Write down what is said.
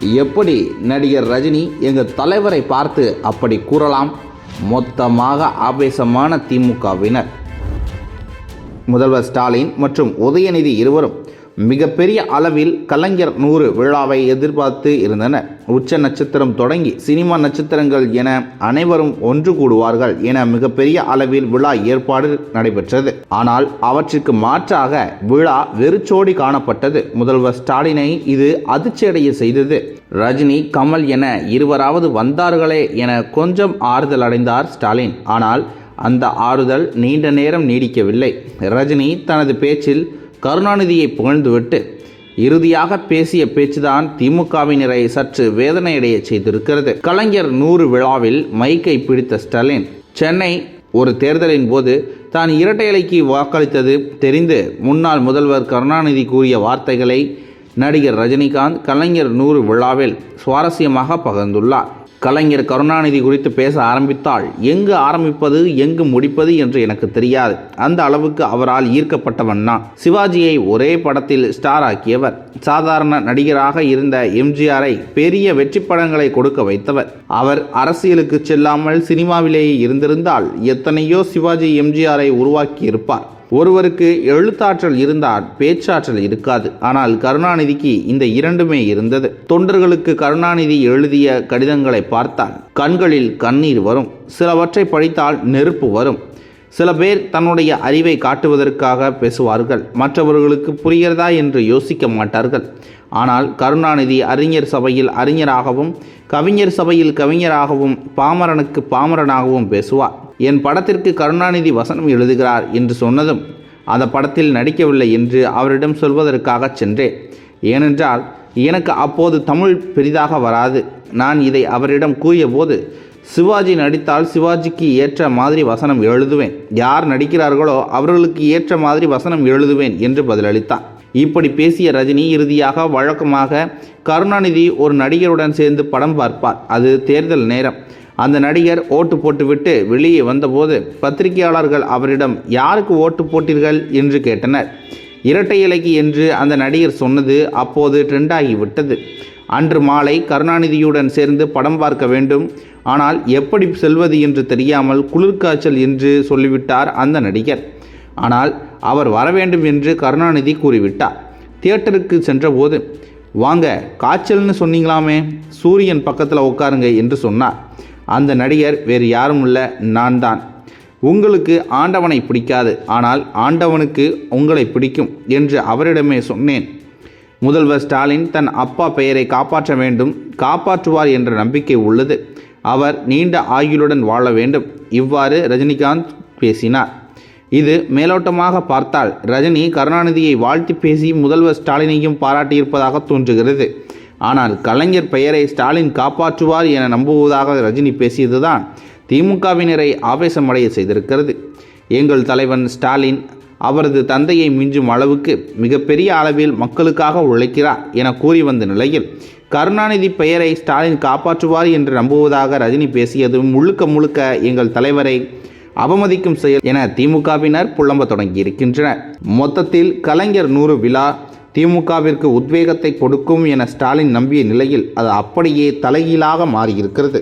எப்படி நடிகர் ரஜினி எங்கள் தலைவரை பார்த்து அப்படி கூறலாம்? மொத்தமாக ஆவேசமான திமுகவினர். முதல்வர் ஸ்டாலின் மற்றும் உதயநிதி இருவரும் மிகப்பெரிய அளவில் கலைஞர் நூறு விழாவை எதிர்பார்த்து இருந்தனர் உச்ச நட்சத்திரம் தொடங்கி சினிமா நட்சத்திரங்கள் என அனைவரும் ஒன்று கூடுவார்கள் என மிகப்பெரிய அளவில் விழா ஏற்பாடு நடைபெற்றது. ஆனால் அவற்றுக்கு மாற்றாக விழா வெறிச்சோடி காணப்பட்டது. முதல்வர் ஸ்டாலினை இது அதிர்ச்சியடைய செய்தது. ரஜினி கமல் என இருவராவது வந்தார்களே என கொஞ்சம் ஆறுதல் அடைந்தார் ஸ்டாலின். ஆனால் அந்த ஆறுதல் நீண்ட நேரம் நீடிக்கவில்லை. ரஜினி தனது பேச்சில் கருணாநிதியை புகழ்ந்துவிட்டு இறுதியாக பேசிய பேச்சுதான் திமுகவினரை சற்று வேதனையடைய செய்திருக்கிறது. கலைஞர் நூறு விழாவில் மைக்கை பிடித்த ஸ்டாலின் சென்னை ஒரு தேர்தலின் போது தான் இரட்டை இலைக்கு வாக்களித்தது தெரிந்து முன்னாள் முதல்வர் கருணாநிதி கூறிய வார்த்தைகளை நடிகர் ரஜினிகாந்த் கலைஞர் நூறு விழாவில் சுவாரஸ்யமாக பகிர்ந்துள்ளார். கலைஞர் கருணாநிதி குறித்து பேச ஆரம்பித்தால் எங்கு ஆரம்பிப்பது எங்கு முடிப்பது என்று எனக்கு தெரியாது. அந்த அளவுக்கு அவரால் ஈர்க்கப்பட்டவன் நான். சிவாஜியை ஒரே படத்தில் ஸ்டார் ஆக்கியவர். சாதாரண நடிகராக இருந்த எம்ஜிஆரை பெரிய வெற்றி படங்களை கொடுக்க வைத்தவர். அவர் அரசியலுக்கு செல்லாமல் சினிமாவிலேயே இருந்திருந்தால் எத்தனையோ சிவாஜி எம்ஜிஆரை உருவாக்கியிருப்பார். ஒருவருக்கு எழுத்தாற்றல் இருந்தால் பேச்சாற்றல் இருக்காது. ஆனால் கருணாநிதிக்கு இந்த இரண்டுமே இருந்தது. தொண்டர்களுக்கு கருணாநிதி எழுதிய கடிதங்களை பார்த்தால் கண்களில் கண்ணீர் வரும். சிலவற்றை படித்தால் நெருப்பு வரும். சில பேர் தன்னுடைய அறிவை காட்டுவதற்காக பேசுவார்கள். மற்றவர்களுக்கு புரிகிறதா என்று யோசிக்க மாட்டார்கள். ஆனால் கருணாநிதி அறிஞர் சபையில் அறிஞராகவும் கவிஞர் சபையில் கவிஞராகவும் பாமரனுக்கு பாமரனாகவும் பேசுவார். என் படத்திற்கு கருணாநிதி வசனம் எழுதுகிறார் என்று சொன்னதும் அந்த படத்தில் நடிக்கவில்லை என்று அவரிடம் சொல்வதற்காக சென்றேன். ஏனென்றால் எனக்கு அப்போது தமிழ் பெரிதாக வராது. நான் இதை அவரிடம் கூறியபோது சிவாஜி நடித்தால் சிவாஜிக்கு ஏற்ற மாதிரி வசனம் எழுதுவேன். யார் நடிக்கிறார்களோ அவர்களுக்கு ஏற்ற மாதிரி வசனம் எழுதுவேன் என்று பதிலளித்தார். இப்படி பேசிய ரஜினி இறுதியாக வழக்கமாக கருணாநிதி ஒரு நடிகருடன் சேர்ந்து படம் பார்ப்பார். அது தேர்தல் நேரம். அந்த நடிகர் ஓட்டு போட்டுவிட்டு வெளியே வந்தபோது பத்திரிகையாளர்கள் அவரிடம் யாருக்கு ஓட்டு போட்டீர்கள்? என்று கேட்டனர். இரட்டை இலைக்கு என்று அந்த நடிகர் சொன்னது அப்போது ட்ரெண்டாகி விட்டது. அன்று மாலை கருணாநிதியுடன் சேர்ந்து படம் பார்க்க வேண்டும். ஆனால் எப்படி செல்வது என்று தெரியாமல் குளிர்காய்ச்சல் என்று சொல்லிவிட்டார் அந்த நடிகர். ஆனால் அவர் வர வேண்டும் என்று கருணாநிதி கூறிவிட்டார். தியேட்டருக்கு சென்றபோது வாங்க காய்ச்சல்னு சொன்னீங்களாமே சூரியன் பக்கத்தில் உட்காருங்க என்று சொன்னார். அந்த நடிகர் வேறு யாரும் இல்லை நான் தான் உங்களுக்கு ஆண்டவனை பிடிக்காது ஆனால் ஆண்டவனுக்கு உங்களை பிடிக்கும் என்று அவரிடமே சொன்னேன். முதல்வர் ஸ்டாலின் தன் அப்பா பெயரை காப்பாற்ற வேண்டும் காப்பாற்றுவார் என்ற நம்பிக்கை உள்ளது. அவர் நீண்ட ஆயுளுடன் வாழ வேண்டும். இவ்வாறு ரஜினிகாந்த் பேசினார். இது மேலோட்டமாக பார்த்தால் ரஜினி கருணாநிதியை வாழ்த்தி பேசி முதல்வர் ஸ்டாலினையும் பாராட்டியிருப்பதாக தோன்றுகிறது. ஆனால் கலைஞர் பெயரை ஸ்டாலின் காப்பாற்றுவார் என நம்புவதாக ரஜினி பேசியதுதான் திமுகவினரை ஆவேசமடைய செய்திருக்கிறது. எங்கள் தலைவன் ஸ்டாலின் அவரது தந்தையை மிஞ்சும் அளவுக்கு மிகப்பெரிய அளவில் மக்களுக்காக உழைக்கிறார் என கூறி வந்த நிலையில் கருணாநிதி பெயரை ஸ்டாலின் காப்பாற்றுவார் என்று நம்புவதாக ரஜினி பேசியதும் முழுக்க முழுக்க எங்கள் தலைவரை அவமதிக்கும் செயல் என திமுகவினர் புலம்ப தொடங்கியிருக்கின்றனர். மொத்தத்தில் கலைஞர் நூறு விழா திமுகவிற்கு உத்வேகத்தை கொடுக்கும் என ஸ்டாலின் நம்பிய நிலையில் அது அப்படியே தலைகீழாக மாறியிருக்கிறது.